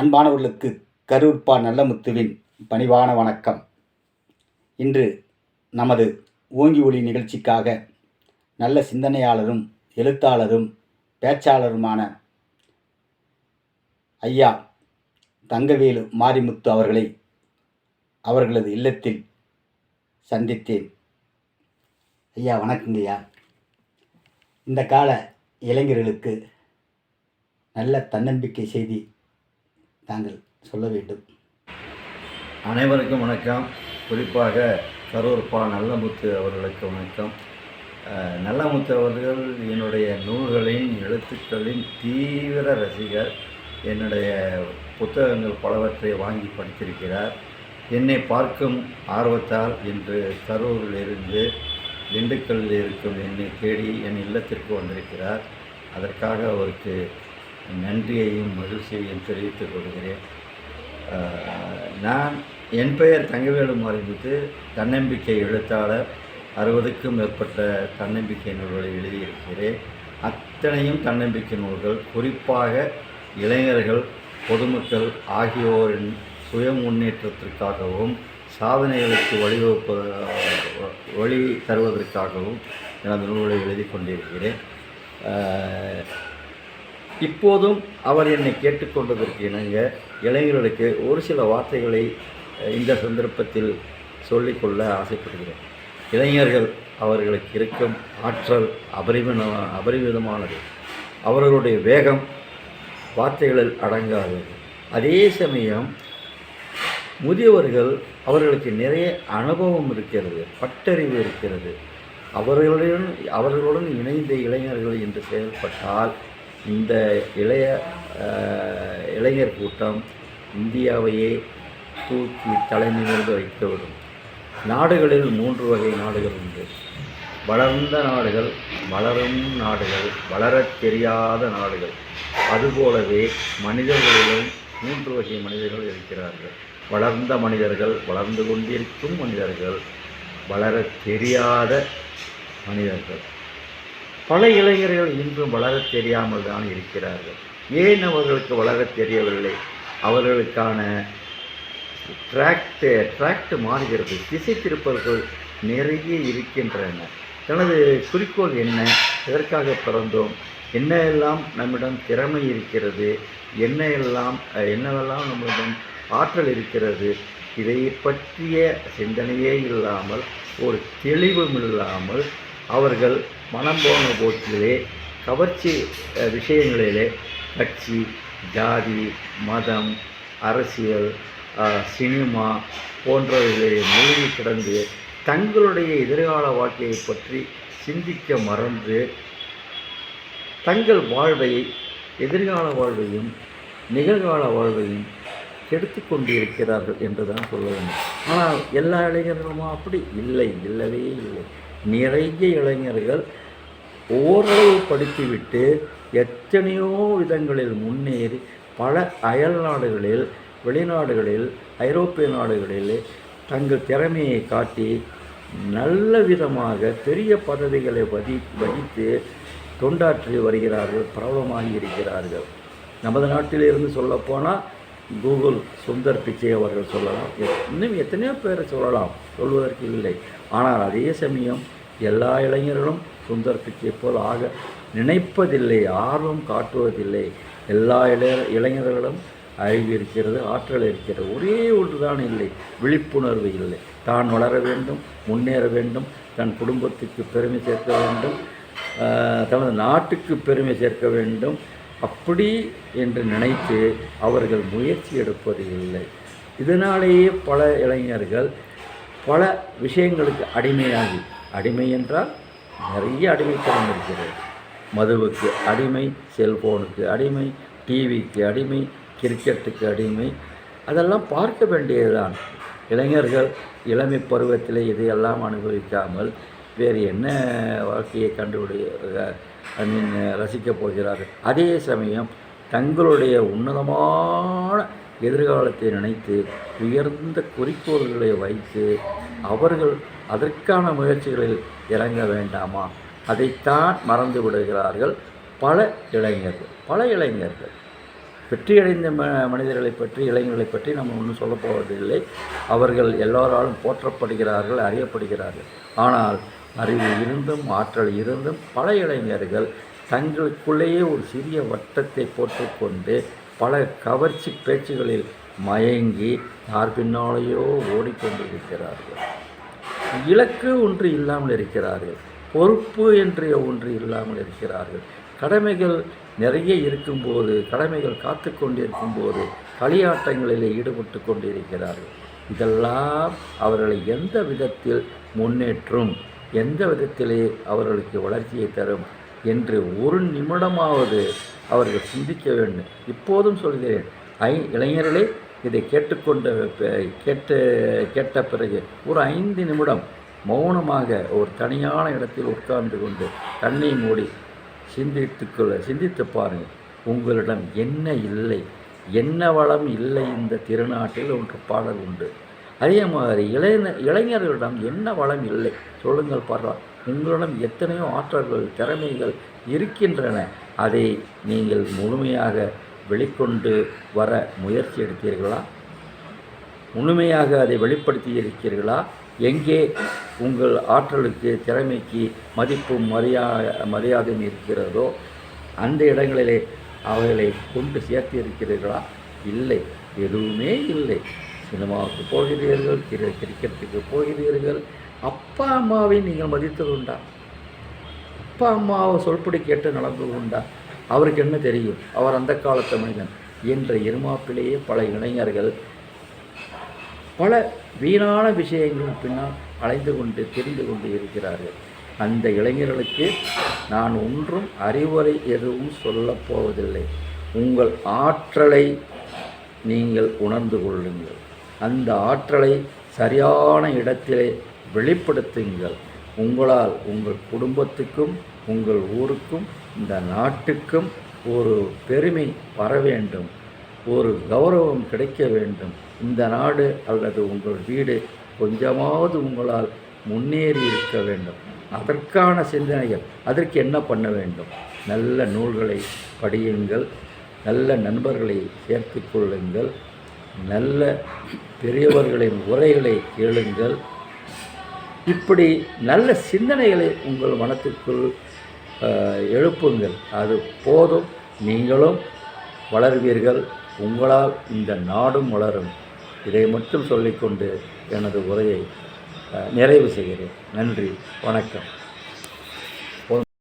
அன்பானவர்களுக்கு கரூர்பா நல்லமுத்துவின் பணிவான வணக்கம். இன்று நமது ஓங்கி ஒளி நிகழ்ச்சிக்காக நல்ல சிந்தனையாளரும் எழுத்தாளரும் பேச்சாளருமான ஐயா தங்கவேலு மாரிமுத்து அவர்களை அவர்களது இல்லத்தில் சந்தித்தேன். ஐயா வணக்கங்கய்யா. இந்த கால இளைஞர்களுக்கு நல்ல தன்னம்பிக்கை செய்தி தாங்கள் சொல்ல வேண்டும். அனைவருக்கும் வணக்கம். குறிப்பாக கரூர் பா நல்லமுத்து அவர்களுக்கு வணக்கம். நல்லமுத்து அவர்கள் என்னுடைய நூல்களின் எழுத்துக்களின் தீவிர ரசிகர். என்னுடைய புத்தகங்கள் பலவற்றை வாங்கி படித்திருக்கிறார். என்னை பார்க்கும் ஆர்வத்தால் இன்று கரூரிலிருந்து திண்டுக்கல்லில் இருக்கும் என்னை தேடி என் இல்லத்திற்கு வந்திருக்கிறார். அதற்காக அவருக்கு நன்றியையும் மகிழ்ச்சியையும் தெரிவித்துக் கொள்கிறேன். நான் என் பெயர் தங்கவேலு மாரிமுத்து தன்னம்பிக்கை எழுத்தாளர் அறுபதுக்கும் மேற்பட்ட தன்னம்பிக்கை நூல்களை எழுதியிருக்கிறேன். அத்தனையும் தன்னம்பிக்கை நூல்கள் குறிப்பாக இளைஞர்கள் பொதுமக்கள் ஆகியோரின் சுய முன்னேற்றத்திற்காகவும் சாதனைகளுக்கு வழிவகுப்ப வழி தருவதற்காகவும் எனது நூல்களை எழுதி கொண்டிருக்கிறேன். இப்போதும் அவர் என்னை கேட்டுக்கொண்டதற்கு இணங்க இளைஞர்களுக்கு ஒரு சில வார்த்தைகளை இந்த சந்தர்ப்பத்தில் சொல்லிக்கொள்ள ஆசைப்படுகிறேன். இளைஞர்கள் அவர்களுக்கு இருக்கும் ஆற்றல் அபரிமித அபரிமிதமானது. அவர்களுடைய வேகம் வார்த்தைகளில் அடங்காதது அதே சமயம் முதியவர்கள் அவர்களுக்கு நிறைய அனுபவம் இருக்கிறது பட்டறிவு இருக்கிறது. அவர்களுடன் அவர்களுடன் இணைந்த இளைஞர்கள் என்று செயல்பட்டால் இந்த இளைய இளைஞர் கூட்டம் இந்தியாவையே தூக்கி தலைநிமிர்ந்து வைத்துவிடும் நாடுகளில் மூன்று வகை நாடுகள் உண்டு. வளர்ந்த நாடுகள் வளரும் நாடுகள் வளரத் தெரியாத நாடுகள். அதுபோலவே மனிதர்களிலும் மூன்று வகை மனிதர்கள் இருக்கிறார்கள். வளர்ந்த மனிதர்கள் வளர்ந்து கொண்டிருக்கும் மனிதர்கள் வளரத் தெரியாத மனிதர்கள். பல இளைஞர்கள் இன்றும் வளரத் தெரியாமல் தான் இருக்கிறார்கள். ஏன் அவர்களுக்கு வளரத் தெரியவில்லை? அவர்களுக்கான ட்ராக்டு ட்ராக்ட் மாறுகிறது. திசை திருப்பல்கள் நிறைய இருக்கின்றன. தனது குறிக்கோள் என்ன? எதற்காக பிறந்தோம்? என்ன எல்லாம் நம்மிடம் திறமை இருக்கிறது? என்ன எல்லாம் என்னவெல்லாம் நம்மிடம் ஆற்றல் இருக்கிறது? இதை பற்றிய சிந்தனையே இல்லாமல் ஒரு தெளிவும் இல்லாமல் அவர்கள் மனம் போன போக்கிலே கவர்ச்சி விஷயங்களிலே கட்சி ஜாதி மதம் அரசியல் சினிமா போன்றவைகளை மூழ்கி கிடந்து தங்களுடைய எதிர்கால வாழ்க்கையை பற்றி சிந்திக்க மறந்து தங்கள் வாழ்வை எதிர்கால வாழ்வையும் நிகழ்கால வாழ்வையும் கெடுத்து கொண்டு இருக்கிறார்கள் என்று தான் சொல்ல வேண்டும். ஆனால் எல்லா இளைஞர்களுமா அப்படி இல்லை இல்லவே இல்லை. நிறைய இளைஞர்கள் ஓரளவு படித்துவிட்டு எத்தனையோ விதங்களில் முன்னேறி பல அயல் நாடுகளில் வெளிநாடுகளில் ஐரோப்பிய நாடுகளில் தங்கள் திறமையை காட்டி நல்ல விதமாக பெரிய பதவிகளை வதி வகித்து தொண்டாற்றி வருகிறார்கள் பிரபலமாகி இருக்கிறார்கள். நமது நாட்டிலிருந்து சொல்லப்போனால் கூகுள் சுந்தர் பிச்சை அவர்கள் சொல்லலாம். எத்- இன்னும் எத்தனையோ பேரை சொல்லலாம். சொல்வதற்கு இல்லை. ஆனால் அதே சமயம் எல்லா இளைஞர்களும் சுந்தர் பிச்சை போல் ஆக நினைப்பதில்லை ஆர்வம் காட்டுவதில்லை. எல்லா இளைய இளைஞர்களும் அறிவு இருக்கிறது ஆற்றல் இருக்கிறது. ஒரே ஒன்றுதான் இல்லை. விழிப்புணர்வு இல்லை. தான் வளர வேண்டும் முன்னேற வேண்டும் தன் குடும்பத்துக்கு பெருமை சேர்க்க வேண்டும் தனது நாட்டுக்கு பெருமை சேர்க்க வேண்டும் அப்படி என்று நினைத்து அவர்கள் முயற்சி எடுப்பது இல்லை. இதனாலேயே பல இளைஞர்கள் பல விஷயங்களுக்கு அடிமையாகி அடிமை என்றால் நிறைய அடிமைத்தனம் இருக்கிறது. மதுவுக்கு அடிமை செல்போனுக்கு அடிமை டிவிக்கு அடிமை கிரிக்கெட்டுக்கு அடிமை அதெல்லாம் பார்க்க வேண்டியதுதான். இளைஞர்கள் இளமை பருவத்தில் இதையெல்லாம் அனுபவிக்காமல் வேறு என்ன வாழ்க்கையை கண்டுபிடி ஐ மீன் ரசிக்கப் போகிறார்கள். அதே சமயம் தங்களுடைய உன்னதமான எதிர்காலத்தை நினைத்து உயர்ந்த குறிக்கோள்களை வைத்து அவர்கள் அதற்கான முயற்சிகளில் இறங்க வேண்டாமா? அதைத்தான் மறந்து விடுகிறார்கள் பல இளைஞர்கள் பல இளைஞர்கள். வெற்றியடைந்த ம மனிதர்களை பற்றி இளைஞர்களை பற்றி நம்ம ஒன்றும் சொல்லப்போவதில்லை அவர்கள் எல்லோராலும் போற்றப்படுகிறார்கள் அறியப்படுகிறார்கள். ஆனால் அறிவு இருந்தும் ஆற்றல் இருந்தும் பல இளைஞர்கள் தங்களுக்குள்ளேயே ஒரு சிறிய வட்டத்தை போட்டுக்கொண்டு பல கவர்ச்சி பேச்சுகளில் மயங்கி யார் பின்னாலேயோ ஓடிக்கொண்டிருக்கிறார்கள். இலக்கு ஒன்று இல்லாமல் இருக்கிறார்கள். பொறுப்பு என்று ஒன்று இல்லாமல் இருக்கிறார்கள். கடமைகள் நிறைய இருக்கும்போது கடமைகள் காத்து கொண்டிருக்கும்போது களியாட்டங்களில் ஈடுபட்டு கொண்டிருக்கிறார்கள். இதெல்லாம் அவர்களை எந்த விதத்தில் முன்னேற்றும்? எந்த விதத்திலே அவர்களுக்கு வளர்ச்சியை தரும் என்று ஒரு நிமிடமாவது அவர்கள் சிந்திக்க வேண்டும். இப்போதும் சொல்கிறேன் ஐ இளைஞர்களே இதை கேட்டுக்கொண்ட கேட்டு கேட்ட கேட்ட பிறகு ஒரு ஐந்து நிமிடம் மௌனமாக ஒரு தனியான இடத்தில் உட்கார்ந்து கொண்டு கண்ணை மூடி சிந்தித்துக்கொள்ள சிந்தித்து பாருங்கள் உங்களிடம் என்ன இல்லை? என்ன வளம் இல்லை இந்த திருநாட்டில்? ஒன்று பாடல் உண்டு. அதே மாதிரி இளைஞ இளைஞர்களிடம் என்ன வளம் இல்லை? சொல்லுங்கள் பாரா உங்களிடம் எத்தனையோ ஆற்றல்கள் திறமைகள் இருக்கின்றன. அதை நீங்கள் முழுமையாக வெளிக்கொண்டு வர முயற்சி எடுத்தீர்களா? முழுமையாக அதை வெளிப்படுத்தி இருக்கிறீர்களா? எங்கே உங்கள் ஆற்றலுக்கு திறமைக்கு மதிப்பும் மரியா மரியாதையும் இருக்கிறதோ அந்த இடங்களிலே அவைகளை கொண்டு சேர்த்து இருக்கிறீர்களா இல்லை. எதுவுமே இல்லை. சினிமாவுக்கு போகிறீர்கள் கிரி- கிரிக்கெட்டுக்கு போகிறீர்கள். அப்பா அம்மாவை நீங்கள் மதித்தது உண்டா? அப்பா அம்மாவை சொல்படி கேட்டு நடந்தது உண்டா? அவருக்கு என்ன தெரியும்? அவர் அந்த காலத்து மனிதன். என்ற இருமாப்பிலேயே பல இளைஞர்கள் பல வீணான விஷயங்கள் பின்னால் அலைந்து கொண்டு தெரிந்து கொண்டு இருக்கிறார்கள். அந்த இளைஞர்களுக்கு நான் ஒன்றும் அறிவுரை எதுவும் சொல்லப் போவதில்லை. உங்கள் ஆற்றலை நீங்கள் உணர்ந்து கொள்ளுங்கள். அந்த ஆற்றலை சரியான இடத்திலே வெளிப்படுத்துங்கள். உங்களால் உங்கள் குடும்பத்துக்கும் உங்கள் ஊருக்கும் இந்த நாட்டுக்கும் ஒரு பெருமை வர வேண்டும். ஒரு கௌரவம் கிடைக்க வேண்டும். இந்த நாடு அல்லது உங்கள் வீடு கொஞ்சமாவது உங்களால் முன்னேறி இருக்க வேண்டும். அதற்கான சிந்தனைகள் அதற்கு என்ன பண்ண வேண்டும்? நல்ல நூல்களை படியுங்கள். நல்ல நண்பர்களை சேர்த்து கொள்ளுங்கள். நல்ல பெரியவர்களின் உரைகளை கேளுங்கள். இப்படி நல்ல சிந்தனைகளை உங்கள் மனத்துக்குள் எழுப்புங்கள். அது போதும். நீங்களும் வளர்வீர்கள். உங்களால் இந்த நாடும் வளரும். இதை மட்டும் சொல்லிக்கொண்டு எனது உரையை நிறைவு செய்கிறேன். நன்றி. வணக்கம்.